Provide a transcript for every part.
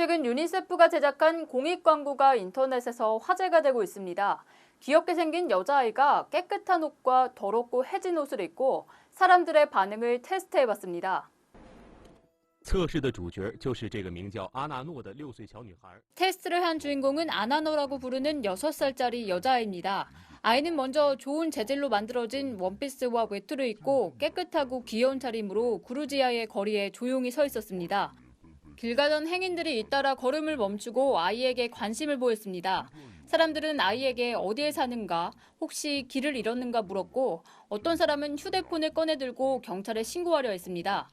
최근 유니세프가 제작한 공익 광고가 인터넷에서 화제가 되고 있습니다. 귀엽게 생긴 여자아이가 깨끗한 옷과 더럽고 해진 옷을 입고 사람들의 반응을 테스트해봤습니다. 测试的主角就是这个名叫阿纳诺的六岁小女孩。 테스트를 한 주인공은 아나노라고 부르는 6살짜리 여자아이입니다. 아이는 먼저 좋은 재질로 만들어진 원피스와 외투를 입고 깨끗하고 귀여운 차림으로 구루지아의 거리에 조용히 서 있었습니다. 길 가던 행인들이 잇따라 걸음을 멈추고 아이에게 관심을 보였습니다. 사람들은 아이에게 어디에 사는가, 혹시 길을 잃었는가 물었고 어떤 사람은 휴대폰을 꺼내 들고 경찰에 신고하려 했습니다.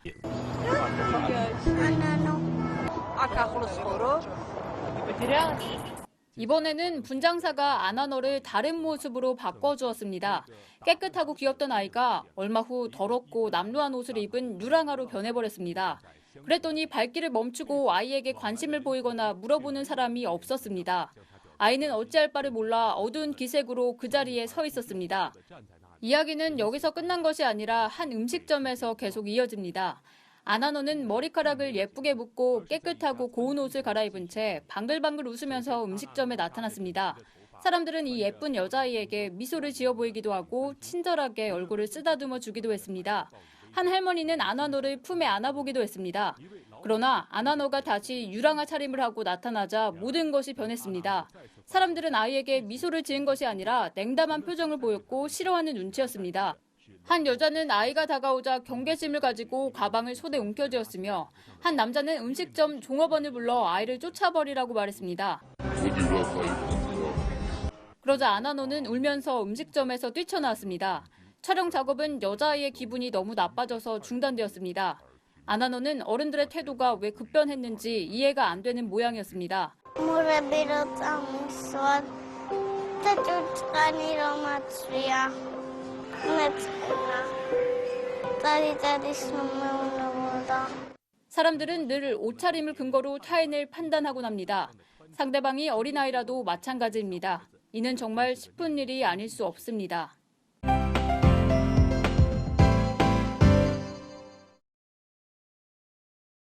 이번에는 분장사가 아나너를 다른 모습으로 바꿔주었습니다. 깨끗하고 귀엽던 아이가 얼마 후 더럽고 남루한 옷을 입은 누랑아로 변해버렸습니다. 그랬더니 발길을 멈추고 아이에게 관심을 보이거나 물어보는 사람이 없었습니다. 아이는 어찌할 바를 몰라 어두운 기색으로 그 자리에 서 있었습니다. 이야기는 여기서 끝난 것이 아니라 한 음식점에서 계속 이어집니다. 아나노는 머리카락을 예쁘게 묶고 깨끗하고 고운 옷을 갈아입은 채 방글방글 웃으면서 음식점에 나타났습니다. 사람들은 이 예쁜 여자아이에게 미소를 지어 보이기도 하고 친절하게 얼굴을 쓰다듬어 주기도 했습니다. 한 할머니는 아나노를 품에 안아보기도 했습니다. 그러나 아나노가 다시 유랑아 차림을 하고 나타나자 모든 것이 변했습니다. 사람들은 아이에게 미소를 지은 것이 아니라 냉담한 표정을 보였고 싫어하는 눈치였습니다. 한 여자는 아이가 다가오자 경계심을 가지고 가방을 손에 움켜쥐었으며 한 남자는 음식점 종업원을 불러 아이를 쫓아버리라고 말했습니다. 그러자 아나노는 울면서 음식점에서 뛰쳐나왔습니다. 촬영 작업은 여자아이의 기분이 너무 나빠져서 중단되었습니다. 아나노는 어른들의 태도가 왜 급변했는지 이해가 안 되는 모양이었습니다. 물에 밀어장수한 태조간이로 마트야. 사람들은 늘 옷차림을 근거로 타인을 판단하곤 합니다. 상대방이 어린아이라도 마찬가지입니다. 이는 정말 싶은 일이 아닐 수 없습니다.